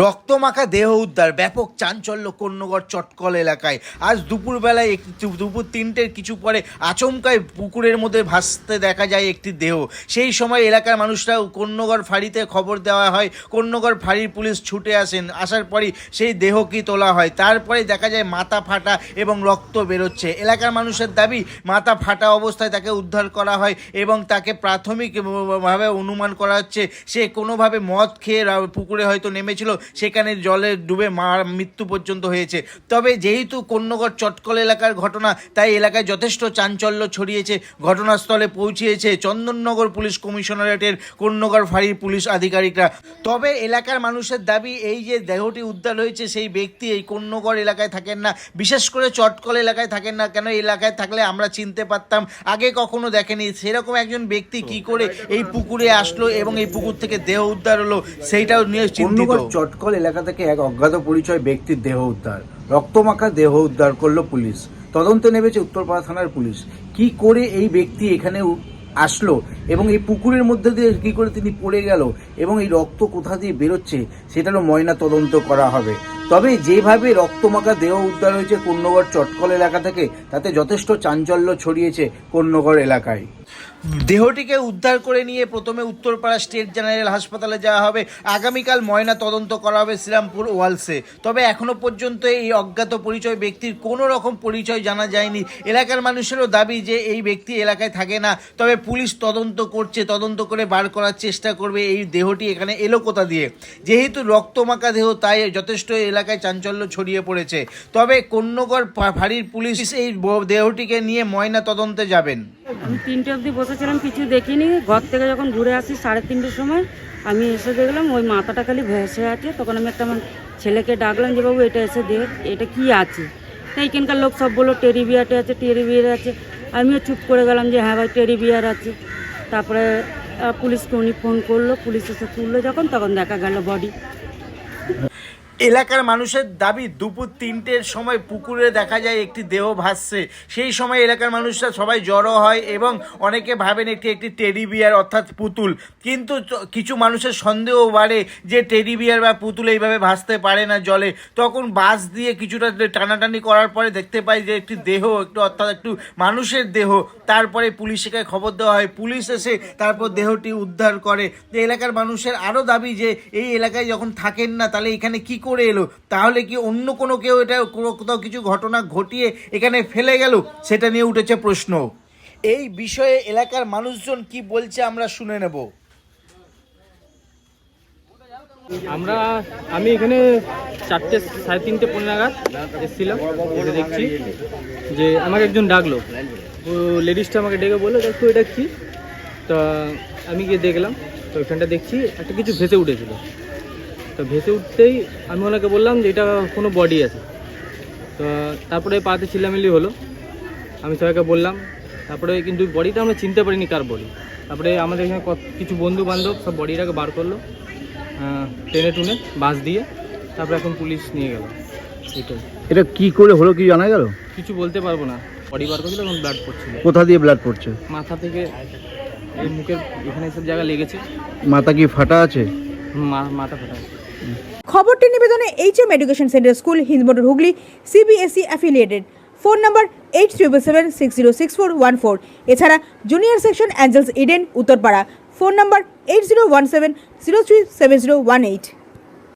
রক্তমাখা দেহ উদ্ধার, ব্যাপক চাঞ্চল্য কন্যগড় চটকল এলাকায়। আজ দুপুরবেলায় দুপুর তিনটের কিছু পরে আচমকায় পুকুরের মধ্যে ভাসতে দেখা যায় একটি দেহ। সেই সময় এলাকার মানুষরা কন্যগড় ফাঁড়িতে খবর দেওয়া হয় কন্যগড় ফাঁড়ির পুলিশ ছুটে আসেন। আসার পরই সেই দেহকে তোলা হয়। তারপরে দেখা যায় মাথা ফাটা এবং রক্ত বেরোচ্ছে। এলাকার মানুষের দাবি, মাথা ফাটা অবস্থায় তাকে উদ্ধার করা হয় এবং তাকে প্রাথমিকভাবে অনুমান করা হচ্ছে, সে কোনোভাবে মদ খেয়ে পুকুরে হয়তো নেমেছিল। সেখানে জলে ডুবে মার মৃত্যু পর্যন্ত হয়েছে। তবে যেহেতু কন্যগড় চটকল এলাকার ঘটনা, তাই এলাকায় যথেষ্ট চাঞ্চল্য ছড়িয়েছে। ঘটনাস্থলে পৌঁছিয়েছে চন্দননগর পুলিশ কমিশনারেটের কন্যগড় ফাঁড়ির পুলিশ আধিকারিকরা। তবে এলাকার মানুষের দাবি, এই যে দেহটি উদ্ধার হয়েছে, সেই ব্যক্তি এই কন্যগড় এলাকায় থাকেন না। বিশেষ করে চটকল এলাকায় থাকেন না। কেন এলাকায় থাকলে আমরা চিনতে পারতাম? আগে কখনো দেখেনি। সেরকম একজন ব্যক্তি কি করে এই পুকুরে আসলো এবং এই পুকুর থেকে দেহ উদ্ধার হলো, সেইটাও নিয়ে চিন্তিত। চটকল এলাকা থেকে এক অজ্ঞাত পরিচয় ব্যক্তির দেহ উদ্ধার। রক্তমাখা দেহ উদ্ধার করল পুলিশ। তদন্তে নেমেছে উত্তরপাড়া থানার পুলিশ। কি করে এই ব্যক্তি এখানে আসলো এবং এই পুকুরের মধ্যে দিয়ে কি করে তিনি পড়ে গেল এবং এই রক্ত কোথা দিয়ে বেরোচ্ছে, সেটারও ময়না তদন্ত করা হবে। তবে যেভাবে রক্তমাখা দেহ উদ্ধার হয়েছে কন্যগড় চটকল এলাকা থেকে, তাতে যথেষ্ট চাঞ্চল্য ছড়িয়েছে কন্যগড় এলাকায়। দেহটিকে উদ্ধার করে নিয়ে প্রথমে উত্তরপাড়া স্টেট জেনারেল হাসপাতালে যাওয়া হবে। আগামীকাল ময়না তদন্ত করা হবে শ্রীরামপুর ওয়ালসে। তবে এখনও পর্যন্ত এই অজ্ঞাত পরিচয় ব্যক্তির কোনো রকম পরিচয় জানা যায়নি। এলাকার মানুষেরও দাবি যে এই ব্যক্তি এলাকায় থাকে না। তবে পুলিশ তদন্ত করছে, তদন্ত করে বার করার চেষ্টা করবে এই দেহটি এখানে এলো কোথা দিয়ে। যেহেতু রক্তমাখা দেহ, তাই যথেষ্ট এলাকায় চাঞ্চল্য ছড়িয়ে পড়েছে। তবে কন্যগড় ফাঁড়ির পুলিশ এই দেহটিকে নিয়ে ময়না তদন্তে যাবেন। আমি তিনটে অবধি বসেছিলাম, কিছু দেখিনি। ঘর থেকে যখন ঘুরে আসি সাড়ে তিনটের সময়, আমি এসে দেখলাম ওই মাথাটা খালি ভেসে আছে। তখন আমি একটা আমার ছেলেকে ডাকলাম যে, বাবু, এটা এসে দেখ, এটা কি আছে? তাই এখানকার লোক সব বলল টেরি বিয়ারটা আছে টেরি বিয়ার আছে। আমিও চুপ করে গেলাম যে হ্যাঁ ভাই টেরি বিয়ার আছে। তারপরে পুলিশকে উনি ফোন করল, পুলিশ এসে তুললো যখন, তখন দেখা গেল বডি এলাকার মানুষের দাবি, দুপুর তিনটের সময় পুকুরে দেখা যায় একটি দেহ ভাসছে। সেই সময় এলাকার মানুষরা সবাই জড়ো হয় এবং অনেকে ভাবেন এটি একটি টেডি বিয়ার অর্থাৎ পুতুল। কিন্তু কিছু মানুষের সন্দেহ বাড়ে যে টেডি বিয়ার বা পুতুল এইভাবে ভাসতে পারে না জলে। তখন বাস দিয়ে কিছুটা টানাটানি করার পরে দেখতে পাই যে একটি দেহ, একটু অর্থাৎ একটু মানুষের দেহ। তারপরে পুলিশকে খবর দেওয়া হয়। পুলিশ এসে তারপর দেহটি উদ্ধার করে। এলাকার মানুষের আরও দাবি যে, এই এলাকায় যখন থাকেন না, তাহলে এখানে কী করে এলো। তাহলে কি অন্য কোনো কেউ এটা কোথাও কিছু ঘটনা ঘটিয়ে এখানে ফেলে গেল? সেটা নিয়ে উঠেছে প্রশ্ন। এই বিষয়ে এলাকার মানুষজন কি বলছে আমরা শুনে নেব। আমরা, আমি এখানে চারটে, সাড়ে তিনটে পনেরো নাগাদ এসেছিলাম। এসে দেখছি যে আমাকে একজন ডাকলো। লেডিসটা আমাকে ডেকে বলল, দেখো, এটা কি? তা আমি গিয়ে দেখলাম। তো ওইখানটা দেখছি, একটা কিছু ভেসে উঠেছিল। তো ভেসে উঠতেই আমি ওনাকে বললাম যে এটা কোনো বডি আছে। তো তারপরে পাতে চিল্লামিল্লি হলো। আমি সবাইকে বললাম তারপরে কিন্তু বডিটা আমরা চিনতে পারিনি কার বডি তারপরে আমাদের এখানে কিছু বন্ধু বান্ধব সব বডিটাকে বার করল আহ, টেনে টুনে বাস দিয়ে তারপরে এখন পুলিশ নিয়ে গেল। এটাই এটা কি করে হলো কি জানা গেল? কিছু বলতে পারব না। বডি বার করছিল এখন ব্লাড পড়ছিল কোথা দিয়ে ব্লাড পড়ছে? মাথা থেকে এই মুখের এখানে সব জায়গা লেগেছে। মাথা কি ফাটা আছে? মাথা ফাটা খবরটি নিবেদনে H M education centre school Hindmotor Hooghly CBSE affiliated phone number eight triple seven six zero six four one four এছাড়া junior section Angels Eden Uttarpara phone number eight zero one seven zero three seven zero one eight